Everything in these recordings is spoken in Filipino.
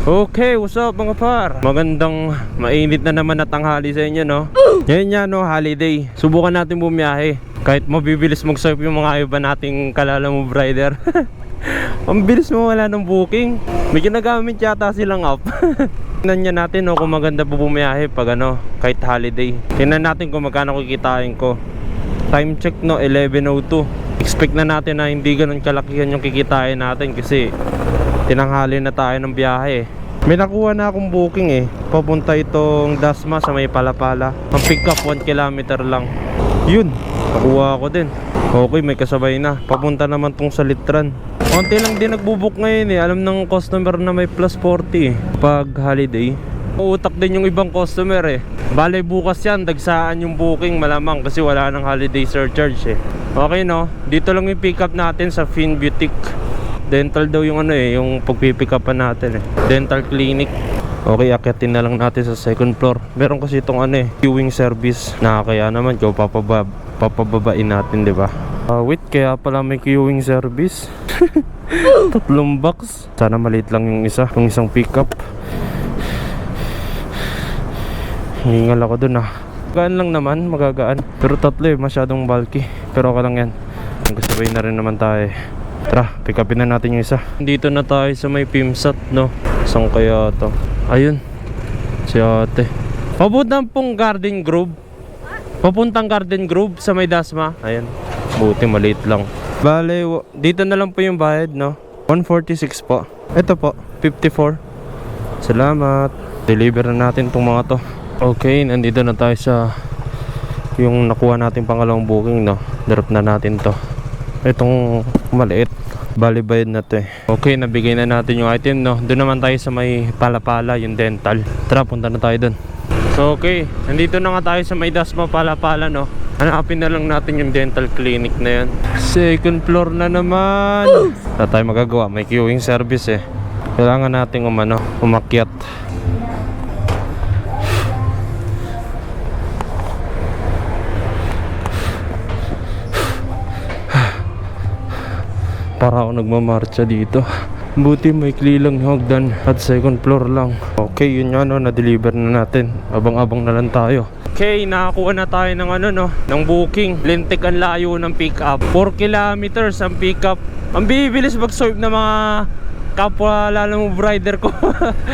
Okay, what's up mga par? Magandang mainit na naman na tanghali sa inyo, no? Ngayon nga, no, holiday. Subukan natin bumiyahe. Kahit mabibilis mag-surf yung mga iba nating kalala mo, rider. Ang bilis mo wala ng booking. May ginagamit yata silang app. Tingnan niya natin no, kung maganda po bumiyahe pag ano, kahit holiday. Tingnan natin kung magkano kikitain ko. Time check no, 11.02. Expect na natin na hindi ganun kalakihan yung kikitain natin kasi tinanghali na tayo ng biyahe eh. May nakuha na akong booking eh. Papunta itong Dasma sa may Palapala. Ang pick up 1 kilometer lang. Yun, nakuha ako din. Okay, may kasabay na. Papunta naman tong sa Litran. Konti lang din nagbubook ngayon eh. Alam ng customer na may plus 40 eh. Pag holiday. Uutak din yung ibang customer eh. Bale bukas yan, dagsaan yung booking malamang kasi wala nang holiday surcharge eh. Okay no, dito lang yung pick up natin sa Fin Boutique. Dental daw yung ano eh, yung pagpipick upan natin eh. Dental clinic. Okay, akyatin na lang natin sa second floor. Meron kasi itong ano eh, queuing service. Nakakaya naman kung papabab papababain natin, di ba? Ah, wait, kaya pala may queuing service. Tatlong box. Sana maliit lang yung isa, yung isang pickup. Hingal ako dun ah. Gaan lang naman, magagaan. Pero tatlo eh, masyadong bulky. Pero okay lang yan. Magkasabay na rin naman tayo eh. Tara, pick upin na natin yung isa. Dito na tayo sa may Pimsat, no? Saan kaya to? Ayun. Si ate. Papuntang pong Garden Grove. Papuntang Garden Grove sa may Dasma. Ayun. Buti maliit lang. Bale, dito na lang po yung bayad, no? 146 po. Ito po, 54. Salamat. Deliver na natin tong mga to. Okay, nandito na tayo sa yung nakuha natin pangalawang booking, no? Drop na natin to. Itong maliit. Bali bayad na to eh. Okay, nabigay na natin yung item, no? Doon naman tayo sa may palapala, yung dental. Tara, punta na tayo doon. So, okay. Nandito na nga tayo sa may Dasma palapala, no? Hanapin na lang natin yung dental clinic na yan. Second floor na naman. Wala tayo magagawa. May queuing service eh. Kailangan natin umano, umakyat. Ako nagmamarcha dito. Buti may lang yung hagdan at second floor lang. Okay yun nga no na-deliver na natin. Abang-abang na lang tayo. Okay nakakuha na tayo ng ano no ng booking. Lintik ang layo ng pick up 4 kilometers ang pick up ang bibilis mag-swipe ng mga kapwa lalo mo rider ko.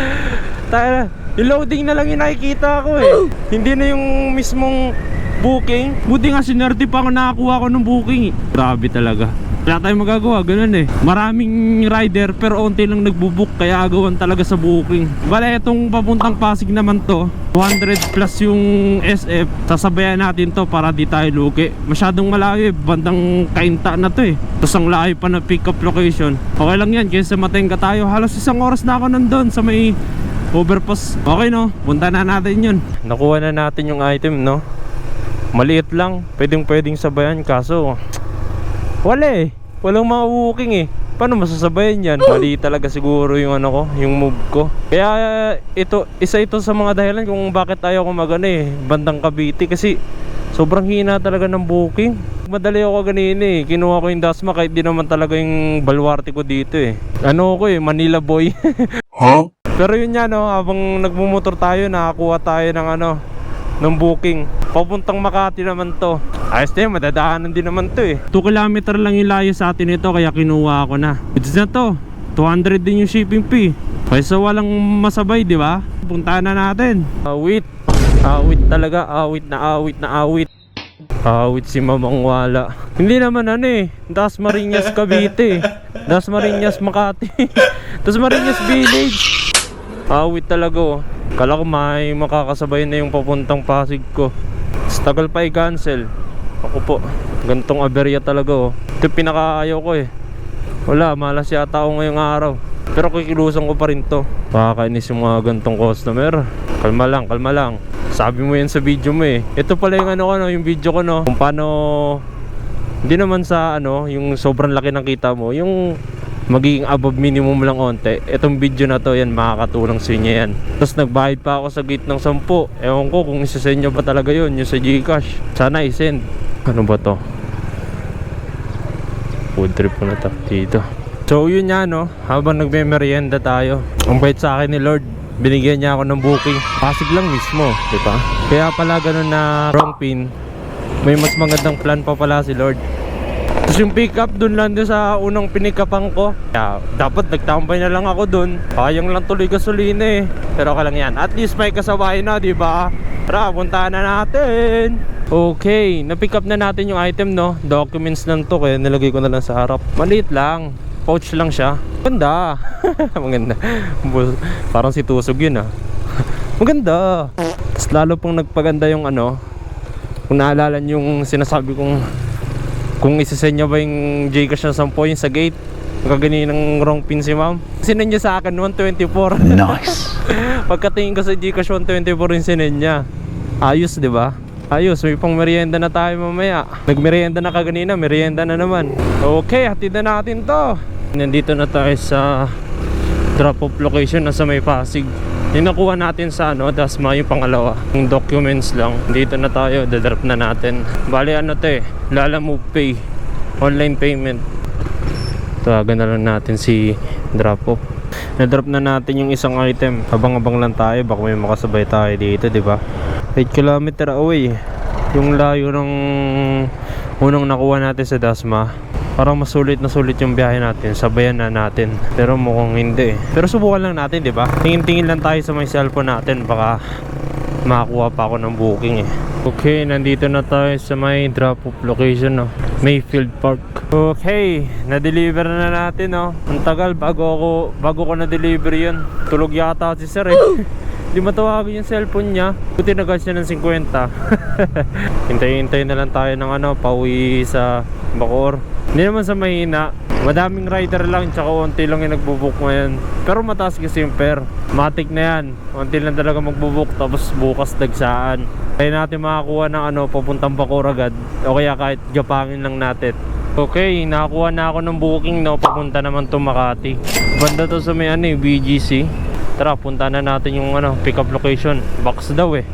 Tayo na. Yung loading na lang yung nakikita ko eh. Hindi na yung mismong booking. Buti nga sinerte pa ako nakakuha ko ng booking eh. grabe talaga wala tayong magagawa, ganun eh. Maraming rider pero onti lang nagbubook kaya agawan talaga sa booking. Bale, itong papuntang Pasig naman to, 200 plus yung SF. Sasabayan natin to para di tayo lugi. Masyadong malayo eh, bandang kainta na to eh. Tapos ang layo pa na pick up location. Okay lang yan, kaysa matenga tayo. Halos isang oras na ako nandun sa may overpass. Okay no, punta na natin yun. Nakuha na natin yung item no. Maliit lang, pwedeng pwedeng sabayan kaso wala eh. Walang mga booking eh. Paano masasabayan yan? Mali talaga siguro yung ano ko, yung move ko. Kaya ito, isa ito sa mga dahilan kung bakit ayaw ko magano eh, bandang Cavite kasi sobrang hina talaga ng booking. Madali ako ganina eh. Kinuha ko yung Dasma kahit di naman talaga yung baluarte ko dito eh. Ano ko eh, Manila boy. Huh? Pero yun nga no, habang nagmumotor tayo, nakakuha tayo ng ano, ng booking. Papuntang Makati naman to. Ayos na yun, madadaanan din naman to eh. 2 kilometer lang yung layo sa atin ito, kaya kinuha ko na. It's na to. 200 din yung shipping fee. Kaysa walang masabay, di ba? Puntahan na natin. Awit. Awit talaga. Awit na awit na awit. Awit si Mamang Wala. Hindi naman ano eh. Das Marinas Cavite. Das Marinas Makati. Das Marinas Village. Awit talaga oh. Kala ko may makakasabay na yung papuntang Pasig ko. Tagal pa i-cancel. Ako po. Gantong aberya talaga oh. Ito pinakaayaw ko eh. Wala, malas yata ako ngayong araw. Pero kikilusan ko pa rin to. Makakainis yung mga gantong customer. Kalma lang, kalma lang. Sabi mo yan sa video mo eh. Ito pala yung ano ko no, yung video ko no. Kung paano hindi naman sa ano, yung sobrang laki ng kita mo, yung magiging above minimum lang onte. Itong video na to, yan makakatulong sa inyo yan. Tapos nagbayad pa ako sa gate ng 10. Ewan ko kung isa sa inyo ba talaga yun, yung sa Gcash. Sana i-send. Ano ba to? Food trip na to dito. So yun nga no, habang nagme-merienda tayo. Ang bait sa akin ni Lord, binigyan niya ako ng booking. Pasig lang mismo, di ba? Kaya pala ganun na wrong pin. May mas magandang plan pa pala si Lord. Tapos yung pick up dun lang sa unang pinikapang ko. Kaya dapat nagtambay na lang ako dun. Sayang lang tuloy gasolina eh. Pero okay lang yan. At least may kasabay na, di ba? Tara, puntahan na natin. Okay, na-pick up na natin yung item no. Documents lang to kaya nilagay ko na lang sa harap. Maliit lang. Pouch lang siya. Maganda. Maganda. Parang si Tusog yun ah. Maganda. Tapos lalo pong nagpaganda yung ano. Kung naalala niyo yung sinasabi kong kung isasenya ba yung Gcash na 10 yung sa gate Kagani ng wrong pin si ma'am Sinenya sa akin 124 Nice. Pagkatingin ko sa Gcash 124 yung sinenya Ayos di ba? Ayos, may pang merienda na tayo mamaya. Nagmerienda na kaganina, merienda na naman. Okay, hatid na natin to. Nandito na tayo sa drop off location na sa may Pasig. Yung nakuha natin sa ano, Dasma yung pangalawa. Yung documents lang. Dito na tayo, dadrop na natin. Bali ano to eh, Lala Move Pay. Online payment. Tawagan na lang natin si drop off. Na-drop na natin yung isang item. Abang-abang lang tayo, baka may makasabay tayo dito, di ba? 8 kilometer away. Yung layo ng unang nakuha natin sa Dasma Parang masulit na sulit yung biyahe natin. Sabayan na natin. Pero mukhang hindi eh. Pero subukan lang natin di ba? Tingin-tingin lang tayo sa may cellphone natin. Baka makakuha pa ako ng booking eh. Okay, nandito na tayo sa may drop off location no? Mayfield Park. Okay, na-deliver na natin no? Ang tagal bago ako Bago ko na-deliver yun. Tulog yata si sir eh Hindi matawagin yung cellphone niya. Buti na niya ng 50 Hintay-hintay na lang tayo ng ano Pauwi sa Bacoor. Hindi naman sa mahina. Madaming rider lang Tsaka unti lang yung nagbubook ngayon. Pero mataas kasi yung fare. Matik na yan. Unti lang talaga magbubook Tapos bukas dagsaan. Kaya natin makakuha ng ano Papuntang Bacoor agad. O kaya kahit gapangin lang natin. Okay, nakakuha na ako ng booking no? Papunta naman to Makati. Banda to sa may ano eh, BGC Tara, punta na natin yung ano, pick up location. Box daw eh.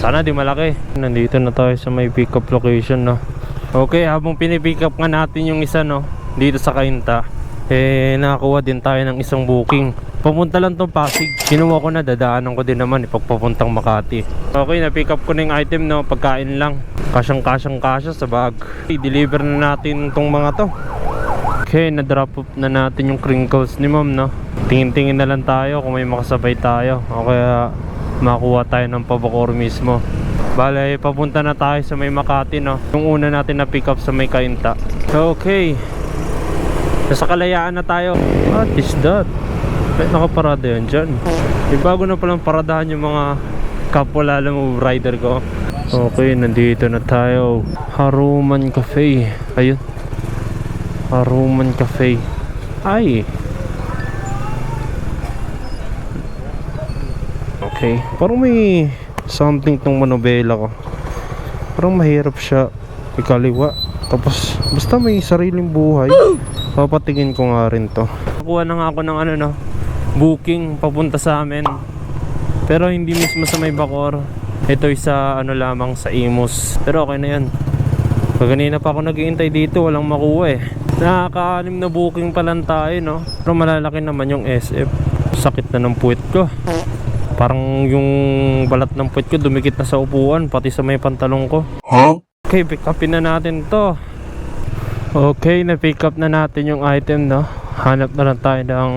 Sana di malaki. Nandito na tayo sa may pick up location, no. Okay, habang pinipick up nga natin yung isa, no, dito sa Kainta, eh, nakakuha din tayo ng isang booking. Pupunta lang tong Pasig. Kinuha ko na, dadaanan ko din naman ipagpapuntang Makati. Okay, na-pick up ko na yung item, no, pagkain lang. Kasyang-kasyang kasya sa bag. I-deliver na natin tong mga to. Okay, na-drop off na natin yung crinkles ni ma'am, no? Tingin-tingin na lang tayo kung may makasabay tayo. O kaya makuha tayo ng pabakor mismo. Bale, papunta na tayo sa may Makati, no? Yung una natin na pick up sa may Kainta. Okay. Nasa kalayaan na tayo. What is that? May nakaparada yan dyan. May bago na palang paradahan yung mga kapwalala mo rider ko. Okay, nandito na tayo. Haruman Cafe. Ayun. Haruman Cafe. Ay. Okay. Parang may something tong manobela ko. Parang mahirap siya ikaliwa. Tapos, basta may sariling buhay. Papatingin ko nga rin to. Nakuha na nga ako ng ano no, booking papunta sa amin. Pero hindi mismo sa may Bacor. Ito sa ano lamang sa Imus. Pero okay na yan. Kaganina pa ako naghihintay dito, walang makuha eh. Nakakaanim na booking pa lang tayo, no? Pero malalaki naman yung SF. Sakit na ng puwet ko. Parang yung balat ng puwet ko dumikit na sa upuan, pati sa may pantalong ko. Huh? Okay, pick upin na natin to. Okay, na-pick up na natin yung item, no? Hanap na lang tayo ng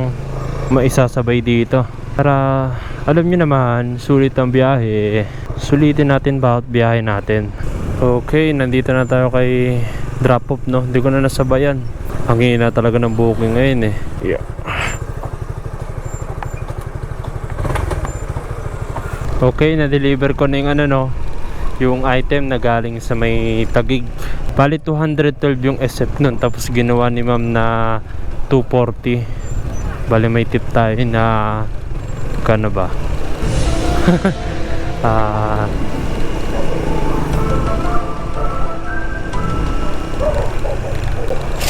maisasabay dito. Para, alam nyo naman, sulit ang biyahe. Sulitin natin bawat biyahe natin. Okay, nandito na tayo kay drop off, no? Hindi ko na nasabayan. Ang hina talaga ng booking ngayon, eh. Yeah. Okay, na-deliver ko na yung ano, no? Yung item na galing sa may tagig. Bali 212 yung SF nun. Tapos ginawa ni ma'am na 240. Bali may tip tayo na kano ba? Ah...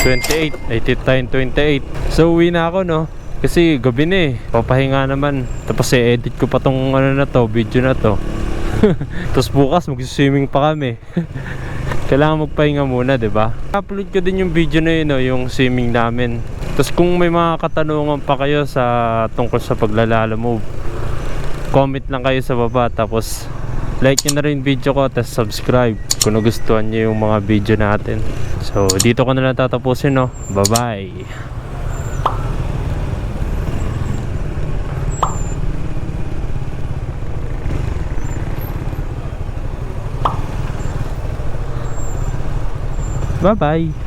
28. Ay, tip tayong 28. So, uwi na ako, no? Kasi gabi na eh. Papahinga naman. Tapos i-edit ko pa tong ano na to, video na to. Tapos bukas mag-swimming pa kami. Kailangan magpahinga muna, 'di ba? Upload ko din yung video na yun, no, yung swimming namin. Tapos kung may mga katanungan pa kayo sa tungkol sa paglalala move, comment lang kayo sa baba tapos like nyo na rin video ko tapos subscribe kung nagustuhan nyo yung mga video natin. So dito ko na lang tatapusin no. Bye bye. Bye bye.